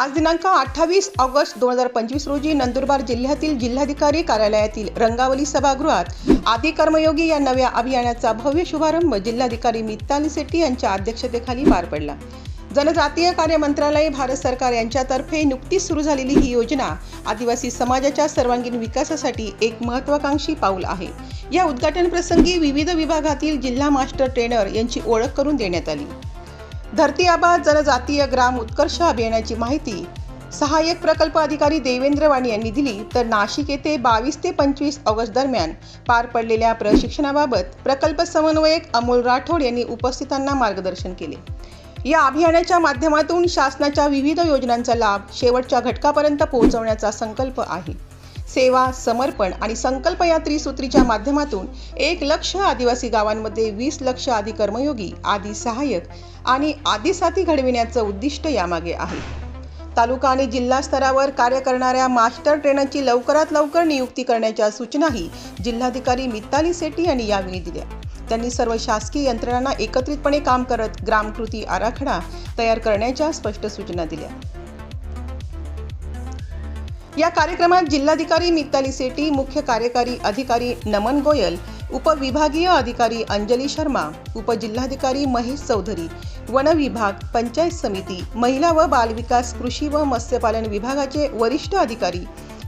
आज दिनांक अठ्ठावीस ऑगस्ट दोन हजार पंचवीस रोजी नंदुरबार जिल्ह्यातील जिल्हाधिकारी कार्यालयातील रंगावली सभागृहात आदी कर्मयोगी या नव्या अभियानाचा भव्य शुभारंभ जिल्हाधिकारी मित्ताली शेट्टी यांच्या अध्यक्षतेखाली पार पडला. जनजातीय कार्य मंत्रालय भारत सरकार यांच्यातर्फे नुकतीच सुरू झालेली ही योजना आदिवासी समाजाच्या सर्वांगीण विकासासाठी एक महत्वाकांक्षी पाऊल आहे. या उद्घाटन प्रसंगी विविध विभागातील जिल्हा मास्टर ट्रेनर यांची ओळख करून देण्यात आली. धरती आबा जनजातीय ग्राम उत्कर्ष अभियानाची माहिती. सहाय्यक प्रकल्प अधिकारी देवेंद्र वाणी यांनी दिली तर नाशिक येथे बावीस ते पंचवीस ऑगस्ट दरम्यान पार पडलेल्या प्रशिक्षणाबाबत प्रकल्प समन्वयक अमोल राठोड यांनी उपस्थितांना मार्गदर्शन केले. या अभियानाच्या माध्यमातून शासनाच्या विविध योजनांचा लाभ शेवटच्या घटकापर्यंत पोहोचवण्याचा संकल्प आहे. सेवा समर्पण आणि संकल्प या त्रिसूत्रीच्या माध्यमातून एक लक्ष आदिवासी गावांमध्ये वीस लक्ष आदी कर्मयोगी आदी सहाय्यक आणि आदी साथी घडविण्याचं उद्दिष्ट यामागे आहे. तालुका आणि जिल्हा स्तरावर कार्य करणाऱ्या मास्टर ट्रेनरची लवकरात लवकर नियुक्ती करण्याच्या सूचनाही जिल्हाधिकारी मित्ताली सेट्टी यांनी यावेळी दिल्या. त्यांनी सर्व शासकीय यंत्रणांना एकत्रितपणे काम करत ग्रामकृती आराखडा तयार करण्याच्या स्पष्ट सूचना दिल्या. या कार्यक्रमात जिल्हाधिकारी मिताली सेटी मुख्य कार्यकारी अधिकारी नमन गोयल उपविभागीय अधिकारी अंजली शर्मा उपजिल्हाधिकारी महेश चौधरी वन विभाग पंचायत समिती महिला व बालविकास कृषी व मत्स्यपालन विभागाचे वरिष्ठ अधिकारी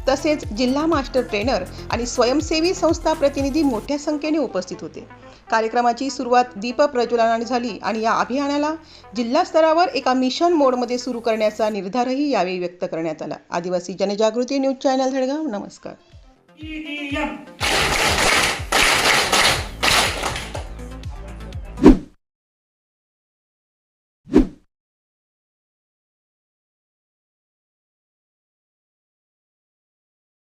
तसेच जिल्हा मास्टर ट्रेनर आणि स्वयंसेवी संस्था प्रतिनिधी मोठ्या संख्येने उपस्थित होते. कार्यक्रमाची सुरुवात दीप प्रज्वलनाने झाली आणि या अभियानाला जिल्हा स्तरावर एका मिशन मोडमध्ये सुरू करण्याचा निर्धारही यावेळी व्यक्त करण्यात आला. आदिवासी जनजागृती न्यूज चॅनल धडगाव नमस्कार.